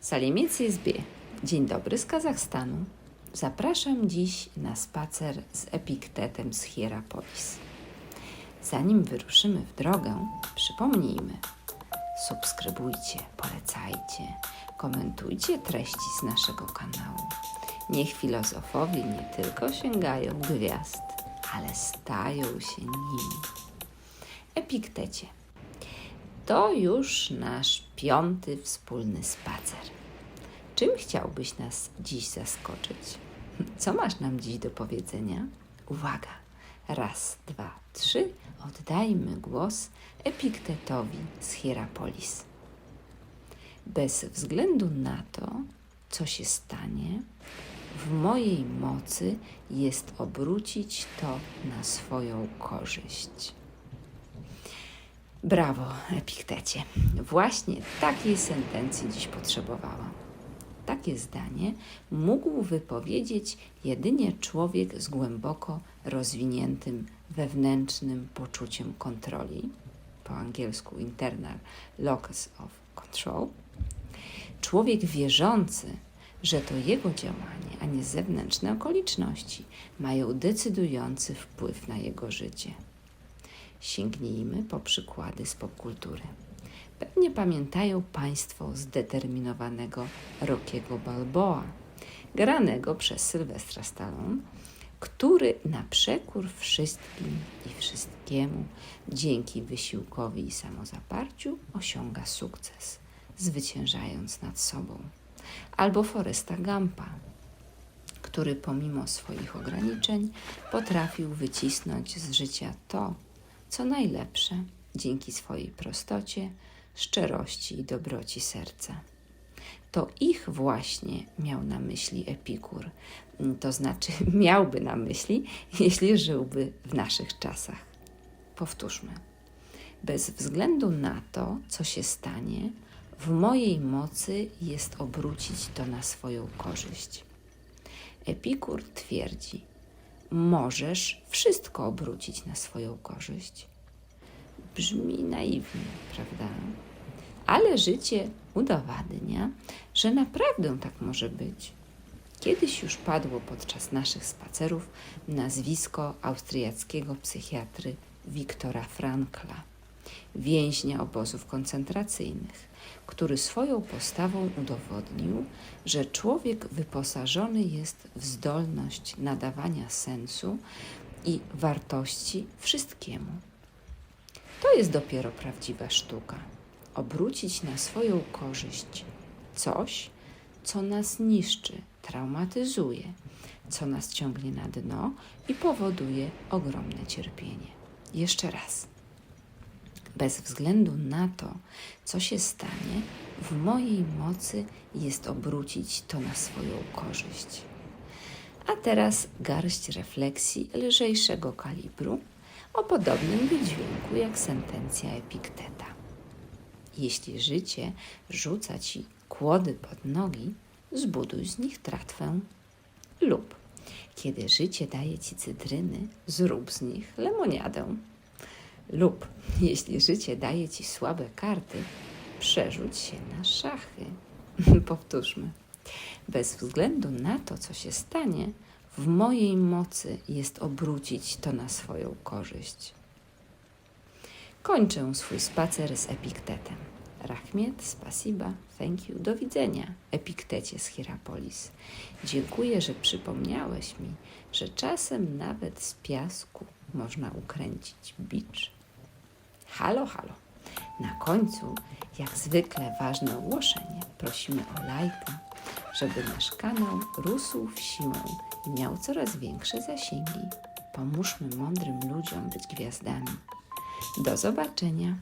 Salimiec Izbie. Dzień dobry z Kazachstanu. Zapraszam dziś na spacer z Epiktetem z Hierapolis. Zanim wyruszymy w drogę, przypomnijmy. Subskrybujcie, polecajcie, komentujcie treści z naszego kanału. Niech filozofowie nie tylko sięgają gwiazd, ale stają się nimi. Epiktecie. To już nasz piąty wspólny spacer. Czym chciałbyś nas dziś zaskoczyć? Co masz nam dziś do powiedzenia? Uwaga! Raz, dwa, trzy. Oddajmy głos Epiktetowi z Hierapolis. Bez względu na to, co się stanie, w mojej mocy jest obrócić to na swoją korzyść. Brawo, Epiktecie. Właśnie takiej sentencji dziś potrzebowałam. Takie zdanie mógł wypowiedzieć jedynie człowiek z głęboko rozwiniętym wewnętrznym poczuciem kontroli, po angielsku internal locus of control, człowiek wierzący, że to jego działanie, a nie zewnętrzne okoliczności mają decydujący wpływ na jego życie. Sięgnijmy po przykłady z popkultury. Pewnie pamiętają Państwo zdeterminowanego Rockiego Balboa, granego przez Sylwestra Stallone, który na przekór wszystkim i wszystkiemu, dzięki wysiłkowi i samozaparciu, osiąga sukces, zwyciężając nad sobą. Albo Foresta Gampa, który pomimo swoich ograniczeń potrafił wycisnąć z życia to, co najlepsze dzięki swojej prostocie, szczerości i dobroci serca. To ich właśnie miał na myśli Epikur, to znaczy miałby na myśli, jeśli żyłby w naszych czasach. Powtórzmy. Bez względu na to, co się stanie, w mojej mocy jest obrócić to na swoją korzyść. Epikur twierdzi, możesz wszystko obrócić na swoją korzyść. Brzmi naiwnie, prawda? Ale życie udowadnia, że naprawdę tak może być. Kiedyś już padło podczas naszych spacerów nazwisko austriackiego psychiatry Wiktora Frankla, więźnia obozów koncentracyjnych, który swoją postawą udowodnił, że człowiek wyposażony jest w zdolność nadawania sensu i wartości wszystkiemu. To jest dopiero prawdziwa sztuka. Obrócić na swoją korzyść coś, co nas niszczy, traumatyzuje, co nas ciągnie na dno i powoduje ogromne cierpienie. Jeszcze raz. Bez względu na to, co się stanie, w mojej mocy jest obrócić to na swoją korzyść. A teraz garść refleksji lżejszego kalibru o podobnym wydźwięku jak sentencja Epikteta. Jeśli życie rzuca ci kłody pod nogi, zbuduj z nich tratwę. Lub kiedy życie daje ci cytryny, zrób z nich lemoniadę. Lub jeśli życie daje ci słabe karty, przerzuć się na szachy. Powtórzmy. Bez względu na to, co się stanie, w mojej mocy jest obrócić to na swoją korzyść. Kończę swój spacer z Epiktetem. Rachmiet, spasiba, thank you, do widzenia, Epiktecie z Hierapolis. Dziękuję, że przypomniałeś mi, że czasem nawet z piasku można ukręcić bicz. Halo, halo. Na końcu, jak zwykle, ważne ogłoszenie. Prosimy o lajka, żeby nasz kanał rósł w siłę i miał coraz większe zasięgi. Pomóżmy mądrym ludziom być gwiazdami. Do zobaczenia.